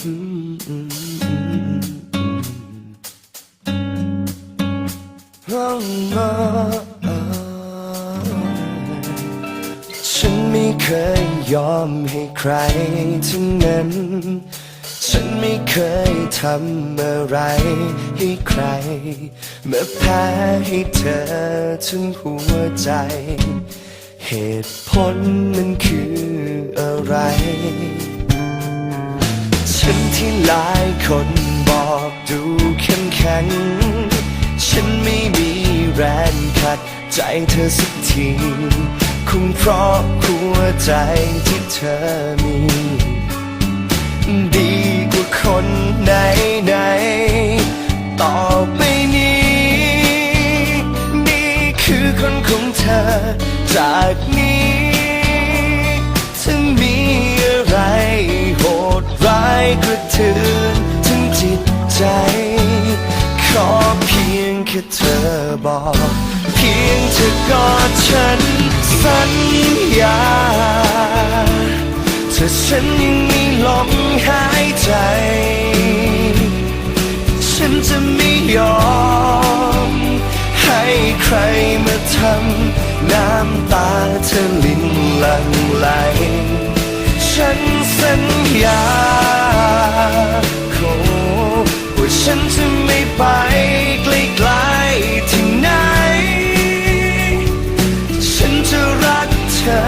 ฉันไม่เคยยอมให้ใครทั้งนั้น ฉันไม่เคยทำอะไรให้ใคร เมื่อแพ้ให้เธอทั้งหัวใจ เหตุผลมันคืออะไร ที่หลายคนบอกดูเข้มแข็ง ฉันไม่มีแรงขัดใจเธอสักทีคงเพราะหัวใจที่เธอมี ดีกว่าคนไหนไหนๆต่อไปนี้ นี่คือคนของเธอจากนี้ ทือนถึงจิตใจ ขอเพียงแค่เธอบอก เพียงเธอกอดฉันสัญญาถ้าฉันยังมีลมหายใจ ฉันจะไม่ยอม ให้ใครมาทำน้ำตาเธอลินลังไหลฉันสัญญา ฉันจะไม่ไปไกลๆที่ไหน ฉันจะรักเธอ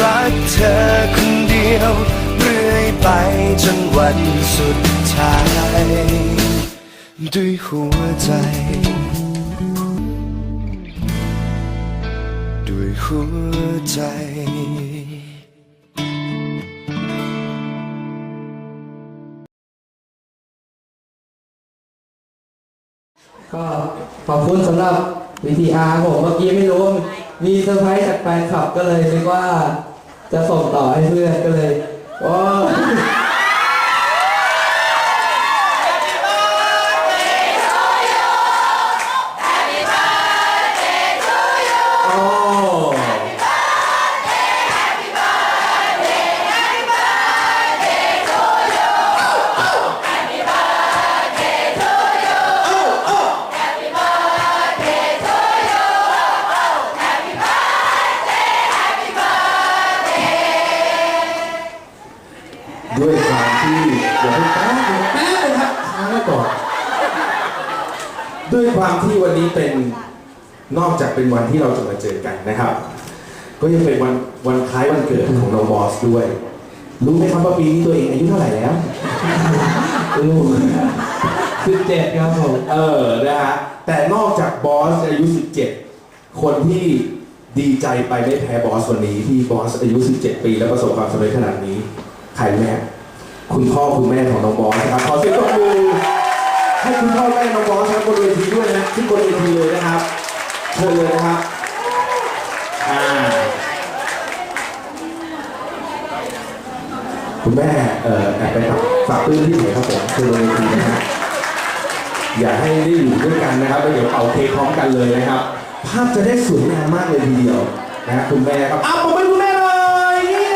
รักเธอคนเดียว เรื่อยไปจนวันสุดท้าย ด้วยหัวใจ ด้วยหัวใจ ก็ขอบคุณสำหรับ VTR ผมเมื่อกี้ไม่รู้ว่ามีเซอร์ไพรส์จากแฟนคลับก็เลยนึกว่าจะส่งต่อให้เพื่อนก็เลยโอ้ ด้วยความที่เดี๋ยวแป๊บนึงแป๊บนึงครับค้างไว้ก่อนด้วยความที่วันนี้เป็นนอกจากเป็นวันที่เราจะมาเจอกันนะครับ ก็ยังเป็นวันวันคล้ายวันเกิดของน้องบอสด้วย รู้ไหมครับว่าปีนี้ตัวเองอายุเท่าไหร่แล้วลูกสิบเจ็ดครับผมเออนะฮะแต่นอกจากบอสอายุ 17 คนที่ดีใจไปไม่แพ้บอสวันนี้ที่บอสอายุ 17 ปี แล้วประสบความสำเร็จขนาดนี้ ใครแม่ คุณพ่อคุณแม่ของน้องบอสนะครับขอเสียงปรบมือให้คุณพ่อแม่น้องบอสนะครับบนเวทีด้วยนะที่บนเวทีเลยนะครับเชิญเลยนะครับอ่าคุณแม่เอ่อแอบไปฝากฝากปื้นที่ไหนครับผมเชิญบนเวทีนะฮะอย่าให้ได้อยู่ด้วยกันนะครับแล้วเดี๋ยวเป่าเค้กพร้อมกันเลยนะครับ ภาพจะได้สวยงามมากเลยทีเดียวนะฮะคุณแม่ครับอ้าวผมเป็นคุณแม่เลยเนี่ย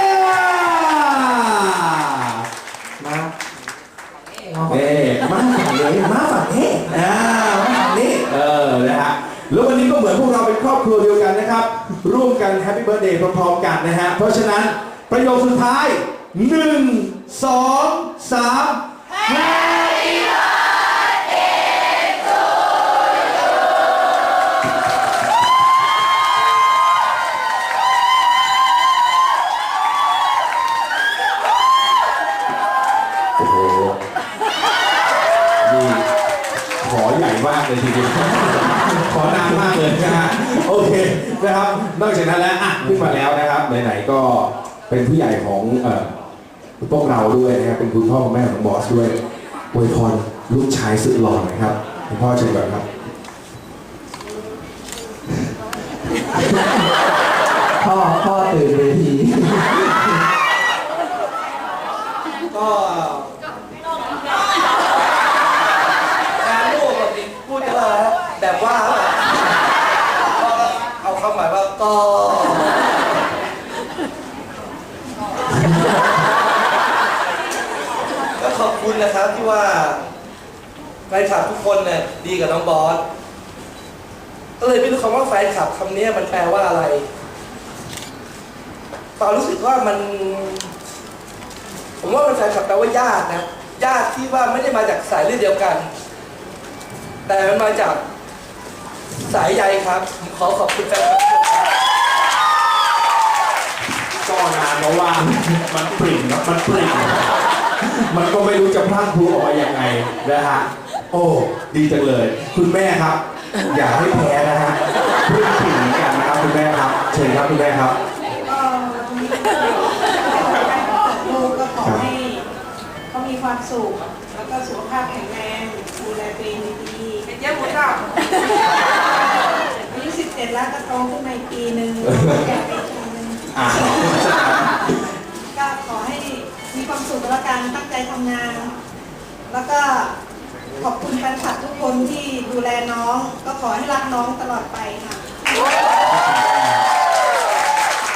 มา เอ๊ มาฝั่งนี้มาฝั่งนี้อ่ามาฝั่งนี้เออนะฮะแล้ววันนี้ก็เหมือนพวกเราเป็นครอบครัวเดียวกันนะครับ ร่วมกันแฮปปี้เบิร์ดเดย์พร้อมๆกันนะฮะเพราะฉะนั้นประโยคสุดท้ายหนึ่งสองสาม เลยทีเดียวขอนานมากเลยนะฮะโอเคนะครับนอกจากนั้นแล้วอะขึ้นมาแล้วนะครับไหนๆก็เป็นผู้ใหญ่ของเอ่อพวกเราด้วยนะครับเป็นคุณพ่อคุณแม่ของบอสด้วยอวยพรลูกชายสุดหล่อหนะครับคุณพ่อเชิญก่อนครับ พ่อพ่อตื่นเวที ก็การลูกปกติพูดว่าอะไรนะแบบว่าก็เอาคำหมายว่า ก็ ก็ขอบคุณนะครับที่ว่าแฟนคลับทุกคนเนี่ยดีกับน้องบอส ก็เลยไม่รู้คำว่าแฟนคลับคำนี้มันแปลว่าอะไรตอนรู้สึกว่ามัน ผมว่ามันแฟนคลับแปลว่าญาตินะญาติที่ว่าไม่ได้มาจากสายเลือดเดียวกัน แต่มันมาจากสายใยครับ ผมขอขอบคุณแฟนคลับ นานเพราะว่ามันปริ่มครับมันปริ่มมันก็ไม่รู้จะพลั่งพลูออกมายังไงนะฮะโอ้ดีจังเลย คุณแม่ครับ อย่าให้แพ้นะฮะพูดถึงเหมือนกันนะครับคุณแม่ครับ เชิญครับคุณแม่ครับก็วันนี้ลูกก็ขอให้เขามีความสุขแล้วก็สุขภาพแข็งแรงดูแลตัวเองดีๆเจ้าหมูสับอายุสิบเจ็ดแล้วก็โตขึ้นมาอีกปีหนึ่งแก่ไป อีกปีหนึ่งอ่าก็ขอให้มีความสุขแล้วกันตั้งใจทำงาน แล้วก็ขอบคุณแฟนคลับทุกคนที่ดูแลน้อง ก็ขอให้รักน้องตลอดไปค่ะ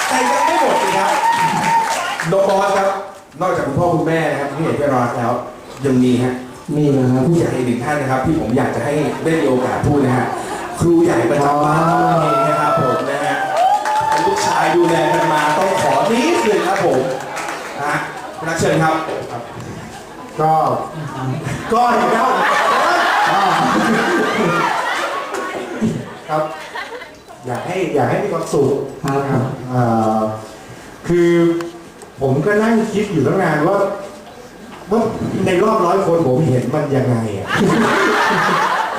แต่ยังไม่หมดสิครับน้องบอสครับ นอกจากคุณพ่อคุณแม่นะครับที่เห็นพี่รอดแล้ว ยังมีฮะมีนะครับผู้ใหญ่อีกหนึ่งท่านนะครับ ที่ผมอยากจะให้ได้มีโอกาสพูดนะฮะครูใหญ่ประจำบ้านเราเองนะครับผมายดูแลกันมาต้องขอนิดนึงครับผมนะฮะคุณนักเชิญครับ ก็ก็อีกแล้วครับ อยากให้อยากให้มีความสุขครับนะครับเอ่อคือผมก็นั่งคิดอยู่ตั้งนานว่าว่าในรอบร้อยคนผมเห็นมันยังไงอะ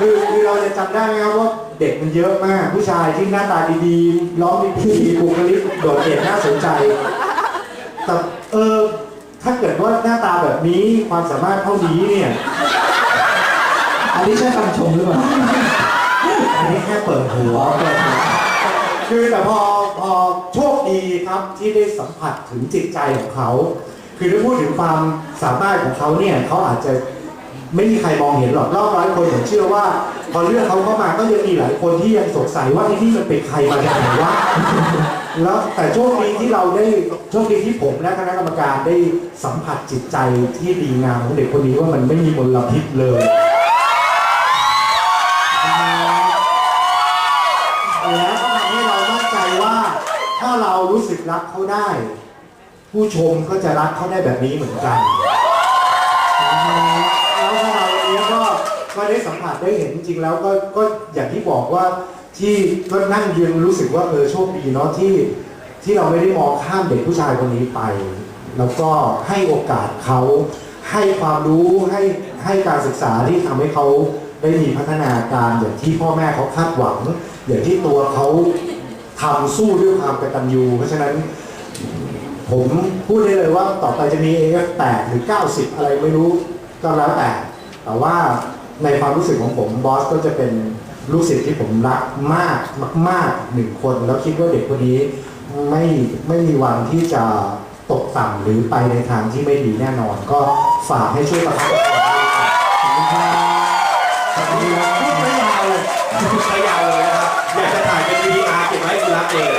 คือคือเราจะจำได้ไหมครับว่าเด็กมันเยอะมาก ผู้ชายที่หน้าตาดีๆร้องดีๆบุคลิกโดดเด่นน่าสนใจแต่เออถ้าเกิดว่าหน้าตาแบบนี้ความสามารถเท่านี้เนี่ย อันนี้ใช่คำชมหรือเปล่า อันนี้แค่เปิดหัวเปิดหัวคือแต่พอพอโชคดีครับที่ได้สัมผัสถึงจิตใจของเขา คือถ้าพูดถึงความสามารถของเขาเนี่ยเขาอาจจะ ไม่มีใครมองเห็นหรอกรอบร้อยคนผมเชื่อว่า พอเลือกเขาเข้ามาก็ยังมีหลายคนที่ยังสงสัยว่าไอ้นี่มันเป็นใครมาจากไหนวะแล้วแต่โชคดีที่เราได้โชคดีที่ผมและคณะกรรมการได้สัมผัสจิตใจที่ดีงามของเด็กคนนี้ว่ามันไม่มีมลพิษเลยแล้วก็ทำให้เรามั่นใจว่าถ้าเรารู้สึกรักเขาได้ ผู้ชมก็จะรักเขาได้แบบนี้เหมือนกัน ก็ได้สัมผัสได้เห็นจริงๆแล้วก็ก็อย่างที่บอกว่าที่ก็นั่งยืนรู้สึกว่าเออโชคดีเนาะที่ที่เราไม่ได้มองข้ามเด็กผู้ชายคนนี้ไป แล้วก็ให้โอกาสเขาให้ความรู้ให้ให้การศึกษาที่ทำให้เขาได้มีพัฒนาการอย่างที่พ่อแม่เขาคาดหวัง อย่างที่ตัวเขาทำสู้ด้วยความกตัญญูเพราะฉะนั้น ผมพูดได้เลยว่าต่อไปจะมี AF8 หรือ 90 อะไรไม่รู้ก็แล้วแต่ แต่ว่า ในความรู้สึกของผมบอสก็จะเป็นลูกศิษย์ที่ผมรักมากมากๆหนึ่งคน แล้วคิดว่าเด็กคนนี้ไม่ไม่มีวันที่จะตกต่ำหรือไปในทางที่ไม่ดีแน่นอน ก็ฝากให้ช่วยประคับประคองด้วยครับขอบคุณครับขอบคุณครับพูดไม่ยาวเลยพูดไปยาวเลยนะครับอยากจะถ่ายเป็น VDR เก็บไว้ให้คุณรักเอง